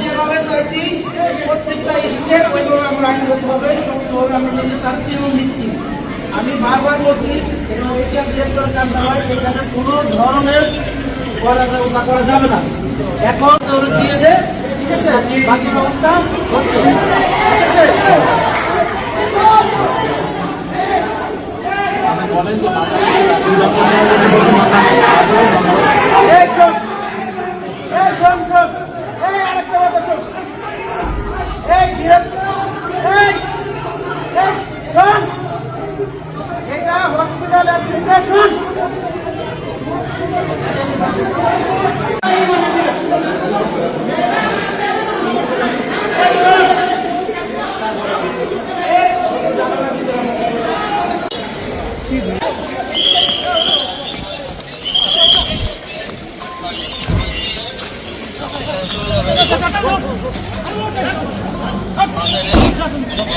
যেভাবে চাইছি, প্রত্যেকটা স্টেপ ওইভাবে আমরা আইন করতে হবে শক্তভাবে আমরা নিজে চাচ্ছি এবং নিচ্ছি। আমি বারবার বলছি এখানে কোনো ধরনের করা যাবে তা করা যাবে না। এখন ওরা দিয়ে দে, ঠিক আছে? বাকি ব্যবস্থা হচ্ছে। ঠিক আছে? বলেন যে এটা hospital application Thank you. ¡Vamos! ¡Vamos! ¡Vamos! ¡Vamos! ¡Vamos!